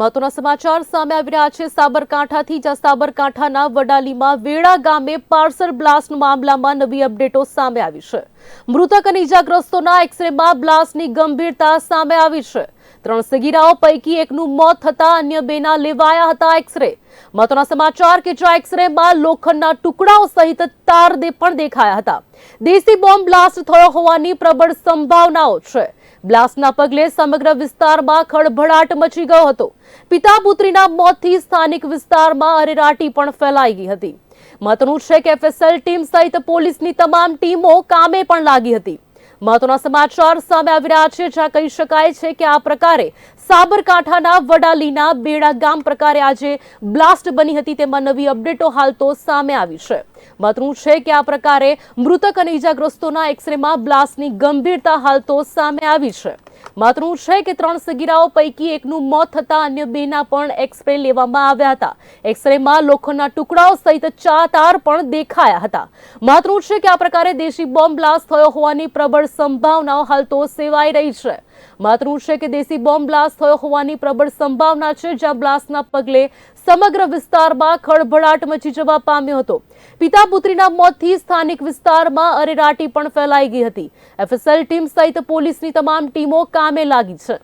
મહત્વના સમાચાર સામે આવી રહ્યા છે. સાબરકાંઠાથી જ્યાં સાબરકાંઠાના વડાલીમાં વેડા ગામે પાર્સલ બ્લાસ્ટ મામલામાં નવી અપડેટો સામે આવી છે. મૃતક અને ઇજાગ્રસ્તોના એક્સરેમાં બ્લાસ્ટની ગંભીરતા સામે આવી છે. ત્રણ સગીરાઓ પૈકી એકનું મોત થતા અન્ય બેના લેવાયા હતા એક્સરે મહત્વના સમાચાર કે જ્યાં એક્સરેમાં લોખંડના ટુકડાઓ સહિત તાર દે પણ દેખાયા હતા. દેશી બોમ્બ બ્લાસ્ટ થયો હોવાની પ્રબળ સંભાવનાઓ છે. બ્લાસ્ટના પગલે સમગ્ર વિસ્તારમાં ખળભળાટ મચી ગયો હતો. પિતા પુત્રીના મોતથી સ્થાનિક વિસ્તારમાં અરેરાટી પણ ફેલાઈ ગઈ હતી. મહત્વનું છે કે એફએસએલ ટીમ સહિત પોલીસની તમામ ટીમો કામે પણ લાગી હતી. મહત્વના સમાચાર સામે આવી રહ્યા છે, જ્યાં કહી શકાય છે કે આ પ્રકારે સાબરકાંઠાના વડાલીના બેડા ગામ પ્રકારે આજે બ્લાસ્ટ બની હતી. તેમાં નવી અપડેટો હાલ તો સામે આવી છે. મહત્વનું છે કે આ પ્રકારે મૃતક અને ઇજાગ્રસ્તોના એક્સરેમાં બ્લાસ્ટની ગંભીરતા હાલ તો સામે આવી છે. મહત્વનું છે કે ત્રણ સગીરાઓ પૈકી એકનું મોત થતા અન્ય બેના પણ એક્સરે લેવામાં આવ્યા હતા. એક્સરેમાં લોખંડના ટુકડાઓ સહિત ચા તાર પણ દેખાયા હતા. માત્ર છે કે આ પ્રકારે દેશી બોમ્બ બ્લાસ્ટ થયો હોવાની પ્રબળ સંભાવનાઓ હાલ તો સેવાઈ રહી છે. મહત્વનું છે કે દેશી બોમ્બ બ્લાસ્ટ થયો હોવાની પ્રબળ સંભાવના છે, જ્યાં બ્લાસ્ટના પગલે સમગ્ર વિસ્તારમાં ખળભળાટ મચી જવા પામ્યો હતો. પિતા પુત્રીના મોતથી સ્થાનિક વિસ્તારમાં અરેરાટી પણ ફેલાઈ ગઈ હતી. એફએસએલ ટીમ સહિત પોલીસની તમામ ટીમો કામે લાગી છે.